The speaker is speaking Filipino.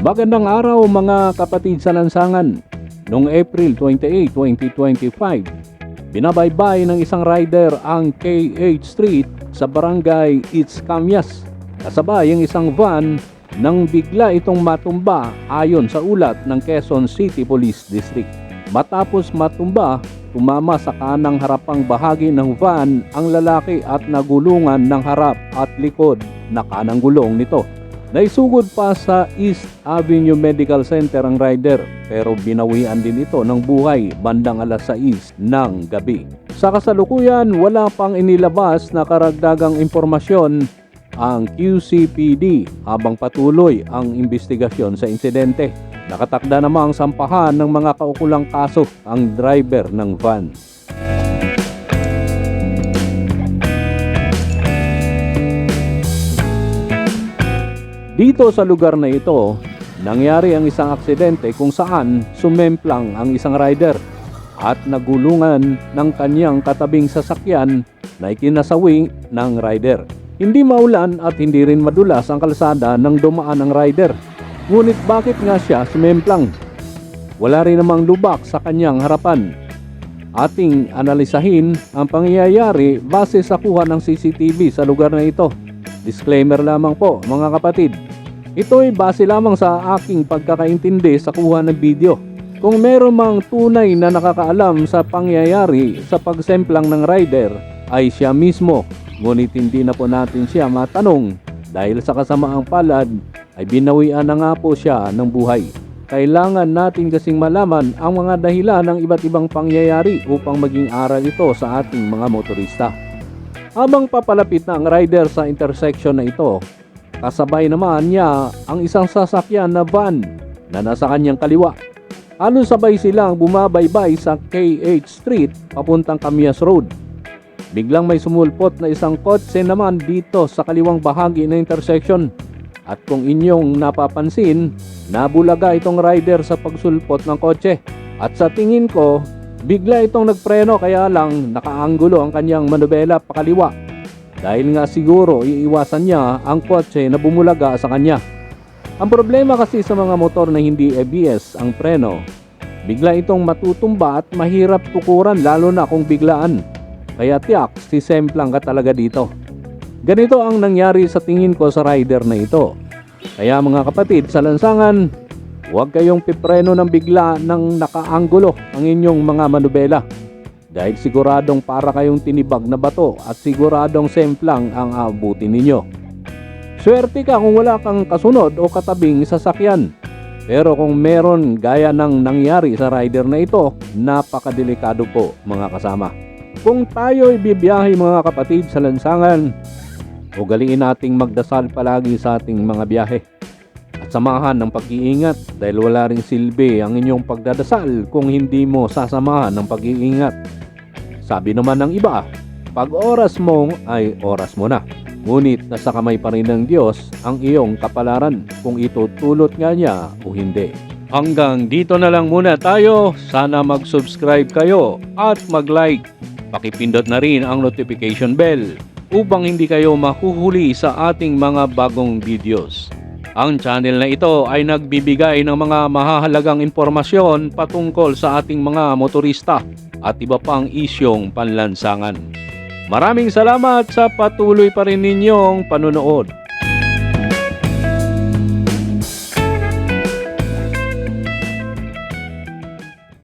Magandang araw mga kapatid sa lansangan. Noong April 28, 2025, binabaybay ng isang rider ang KH Street sa barangay It's Camyas. Kasabay ang isang van nang bigla itong matumba ayon sa ulat ng Quezon City Police District. Matapos matumba, tumama sa kanang harapang bahagi ng van ang lalaki at nagulungan ng harap at likod na kanang gulong nito. Naisugod pa sa East Avenue Medical Center ang rider pero binawian din ito ng buhay bandang alas 6 ng gabi. Sa kasalukuyan, wala pang inilabas na karagdagang impormasyon ang QCPD habang patuloy ang investigasyon sa insidente. Nakatakda namang sampahan ng mga kaukulang kaso ang driver ng van. Dito sa lugar na ito, nangyari ang isang aksidente kung saan sumemplang ang isang rider at nagulungan ng kanyang katabing sasakyan na ikinasawi ng rider. Hindi maulan at hindi rin madulas ang kalsada nang dumaan ang rider. Ngunit bakit nga siya sumemplang? Wala rin namang lubak sa kanyang harapan. Ating analisahin ang pangyayari base sa kuha ng CCTV sa lugar na ito. Disclaimer lamang po mga kapatid. Ito ay base lamang sa aking pagkakaintindi sa kuha ng video. Kung meron mang tunay na nakakaalam sa pangyayari sa pagsemplang ng rider ay siya mismo. Ngunit hindi na po natin siya matanong dahil sa kasamaang palad ay binawian na nga po siya ng buhay. Kailangan natin kasing malaman ang mga dahilan ng iba't ibang pangyayari upang maging aral ito sa ating mga motorista. Habang papalapit na ang rider sa intersection na ito, kasabay naman niya ang isang sasakyan na van na nasa kanyang kaliwa. Halos sabay silang bumabaybay sa KH Street papuntang Camias Road. Biglang may sumulpot na isang kotse naman dito sa kaliwang bahagi ng intersection. At kung inyong napapansin, nabulaga itong rider sa pagsulpot ng kotse. At sa tingin ko, bigla itong nagpreno kaya lang nakaanggulo ang kanyang manubela pakaliwa. Dahil nga siguro iiwasan niya ang kotse na bumulaga sa kanya. Ang problema kasi sa mga motor na hindi ABS ang preno, bigla itong matutumba at mahirap tukuran lalo na kung biglaan. Kaya tiyak, sisemplang ka talaga dito. Ganito ang nangyari sa tingin ko sa rider na ito. Kaya mga kapatid, sa lansangan, huwag kayong pipreno ng bigla ng nakaanggulo ang inyong mga manubela. Dahil siguradong para kayong tinibag na bato at siguradong semplang ang abutin ninyo. Swerte ka kung wala kang kasunod o katabing sasakyan. Pero kung meron gaya ng nangyari sa rider na ito, napakadelikado po mga kasama. Kung tayo ibibiyahe mga kapatid sa lansangan, ugaliin nating magdasal palagi sa ating mga biyahe. At samahan ng pag-iingat dahil wala ring silbi ang inyong pagdadasal kung hindi mo sasamahan ng pag-iingat. Sabi naman ng iba, pag oras mo ay oras mo na. Ngunit nasa kamay pa rin ng Diyos ang iyong kapalaran kung itutulot nga niya o hindi. Hanggang dito na lang muna tayo. Sana mag-subscribe kayo at mag-like. Pakipindot na rin ang notification bell upang hindi kayo mahuhuli sa ating mga bagong videos. Ang channel na ito ay nagbibigay ng mga mahahalagang impormasyon patungkol sa ating mga motorista at iba pang isyong panlansangan. Maraming salamat sa patuloy pa rin ninyong panunood.